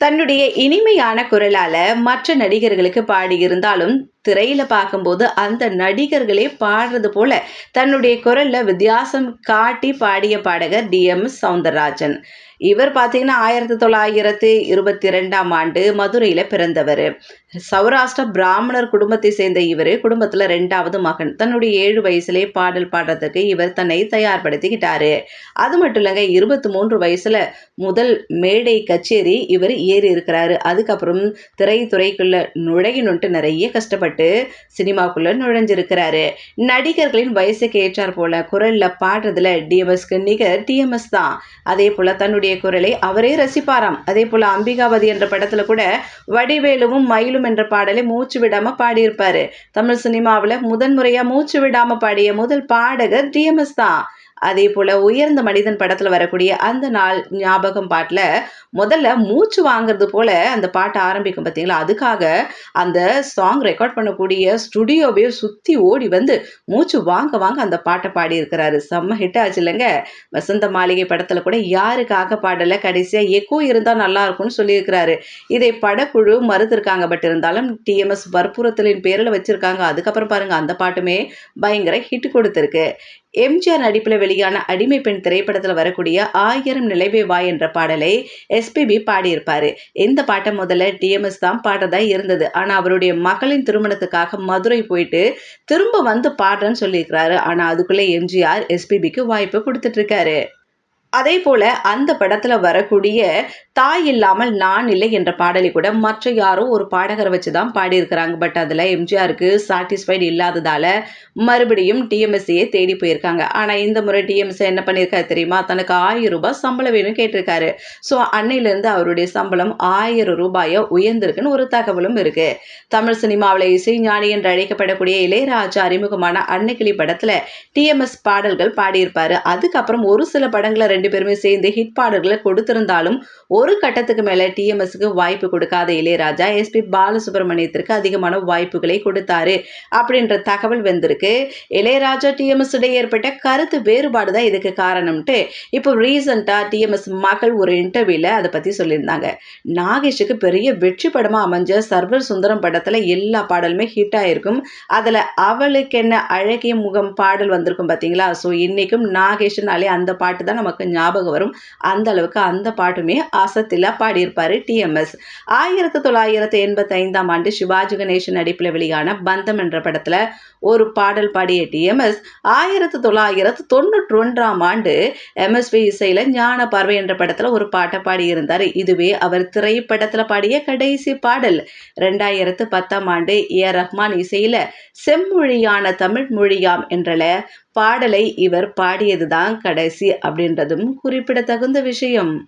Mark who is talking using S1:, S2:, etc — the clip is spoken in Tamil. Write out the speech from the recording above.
S1: தன்னுடைய இனிமையான குரலால மற்ற நடிகர்களுக்கு பாடியிருந்தாலும் திரையில பார்க்கும்போது அந்த நடிகர்களே பாடுறது போல தன்னுடைய குரல்ல வித்தியாசம் காட்டி பாடிய பாடகர் டி எம் சவுந்தரராஜன். இவர் பார்த்தீங்கன்னா ஆயிரத்தி தொள்ளாயிரத்தி இருபத்தி ரெண்டாம் ஆண்டு மதுரையில் பிறந்தவர். சௌராஷ்டிர பிராமணர் குடும்பத்தை சேர்ந்த இவர் குடும்பத்தில் ரெண்டாவது மகன். தன்னுடைய ஏழு வயசுலே பாடல் பாடுறதுக்கு இவர் தன்னை தயார்படுத்திக்கிட்டாரு. அது மட்டும் இல்லைங்க இருபத்தி மூன்று வயசில் முதல் மேடை கச்சேரி இவர் ஏறி இருக்கிறாரு அதுக்கப்புறம் திரைத்துறைக்குள்ளே நுழையணுன்ட்டு நிறைய கஷ்டப்பட்டு சினிமாக்குள்ள நுழைஞ்சிருக்கிறாரு. நடிகர்களின் வயசுக்கு ஏற்றார் போல குரல்ல பாடுறதுல டிஎம்எஸ்க்கு நிகர் டிஎம்எஸ் தான். அதே போல தன்னுடைய குரலை அவரே ரசிப்பாராம். அதே போல அம்பிகாவதி என்ற படத்துல கூட வடிவேலுவும் மயிலும் என்ற பாடலை மூச்சு விடாம பாடியிருப்பாரு. தமிழ் சினிமாவில் முதன்முறையா மூச்சு விடாம பாடிய முதல் பாடகர் டிஎம்எஸ் தான். அதே போல உயர்ந்த மனிதன் படத்துல வரக்கூடிய அந்த நாள் ஞாபகம் பாட்டுல முதல்ல மூச்சு வாங்குறது போல அந்த பாட்டு ஆரம்பிக்கும் பார்த்தீங்களா அதுக்காக அந்த சாங் ரெக்கார்ட் பண்ணக்கூடிய ஸ்டுடியோவே சுற்றி ஓடி வந்து மூச்சு வாங்க வாங்க அந்த பாட்டை பாடியிருக்கிறாரு. செம்ம ஹிட் ஆச்சு இல்லைங்க? வசந்த மாளிகை படத்தில் கூட யாருக்காக பாடலை? கடைசியாக எக்கோ இருந்தால் நல்லா இருக்கும்னு சொல்லியிருக்கிறாரு. இதை படக்குழு மறுத்திருக்காங்க. பட் இருந்தாலும் டிஎம்எஸ் வற்புறுத்தலின் பேரில் வச்சிருக்காங்க. அதுக்கப்புறம் பாருங்கள் அந்த பாட்டுமே பயங்கர ஹிட் கொடுத்துருக்கு. எம்ஜிஆர் நடிப்பில் வெளியான அடிமை பெண் திரைப்படத்தில் வரக்கூடிய ஆயிரம் நிலைவே வாய் என்ற பாடலை எஸ்பிபி பாடியிருப்பார். இந்த பாட்டை முதல்ல டிஎம்எஸ் தான் பாடுறதா இருந்தது. ஆனால் அவருடைய மகளின் திருமணத்துக்காக மதுரை போயிட்டு திரும்ப வந்து பாடுறேன்னு சொல்லியிருக்கிறாரு. ஆனால் அதுக்குள்ளே எம்ஜிஆர் எஸ்பிபிக்கு வாய்ப்பு கொடுத்துட்ருக்காரு அதே போல அந்த படத்தில் வரக்கூடிய தாய் இல்லாமல் நான் இல்லை என்ற பாடலை கூட மற்ற யாரோ ஒரு பாடகரை வச்சு தான் பாடியிருக்கிறாங்க. பட் அதில் எம்ஜிஆருக்கு சாட்டிஸ்ஃபைடு இல்லாததால் மறுபடியும் டிஎம்எஸ்சியை தேடி போயிருக்காங்க. ஆனால் இந்த முறை டிஎம்எஸ்சி என்ன பண்ணியிருக்காரு தெரியுமா? தனக்கு ஆயிரம் ரூபாய் சம்பளம் வேணும் கேட்டிருக்காரு. ஸோ அன்னையிலேருந்து அவருடைய சம்பளம் ஆயிரம் ரூபாயை உயர்ந்திருக்குன்னு ஒரு தகவலும் இருக்குது தமிழ் சினிமாவில் இசை ஞானி என்று அழைக்கப்படக்கூடிய இளையராஜா அறிமுகமான அன்னைக்கிளி படத்தில் டிஎம்எஸ் பாடல்கள் பாடியிருப்பார். அதுக்கப்புறம் ஒரு சில படங்களை ரெண்டு பேருமே சேர்ந்து ஹிட் பாடல்களை கொடுத்திருந்தாலும் ஒரு கட்டத்துக்கு மேல டிஎம்எஸ்க்கு வாய்ப்பு கொடுக்காத இளையராஜா எஸ்பி பாலசுப்ரமணியத்திற்கு அதிகமான வாய்ப்புகளை கொடுத்தாரு அப்படின்ற தகவல் வந்திருக்கு. இளையராஜா டிஎம்எஸ் இடையே ஏற்பட்ட கருத்து வேறுபாடு தான் இதுக்கு காரணம்ட்டு இப்போ ரீசெண்டா டிஎம்எஸ் மகள் ஒரு இன்டர்வியூல அதை பத்தி சொல்லியிருந்தாங்க. நாகேஷுக்கு பெரிய வெற்றி படமா அமைஞ்ச சர்வர் சுந்தரம் படத்துல எல்லா பாடலுமே ஹிட் ஆயிருக்கும். அதுல அவளுக்கு என்ன அழகிய முகம் பாடல் வந்திருக்கும் பாத்தீங்களா? ஸோ இன்னைக்கும் நாகேஷ்னாலே அந்த பாட்டு தான் நமக்கு ஞாபகம் வரும். அந்த அளவுக்கு அந்த பாட்டுமே அசத்திலா பாடியிருப்பார் டிஎம்எஸ் ஆயிரத்தி தொள்ளாயிரத்தி எண்பத்தி ஐந்தாம் ஆண்டு சிவாஜி கணேசன் நடிப்பில் வெளியான பந்தம் என்ற படத்தில் ஒரு பாடல் பாடிய டிஎம்எஸ் ஆயிரத்தி தொள்ளாயிரத்து தொண்ணூற்றி ஒன்றாம் ஆண்டு எம்எஸ்வி இசையில் ஞான பார்வை என்ற படத்தில் ஒரு பாட்டை பாடியிருந்தார். இதுவே அவர் திரைப்படத்தில் பாடிய கடைசி பாடல். ரெண்டாயிரத்து பத்தாம் ஆண்டு ஏ ரஹ்மான் இசையில் செம்மொழியான தமிழ் மொழியாம் என்றல பாடலை இவர் பாடியதுதான் கடைசி அப்படின்றதும் குறிப்பிடத்தகுந்த விஷயம்.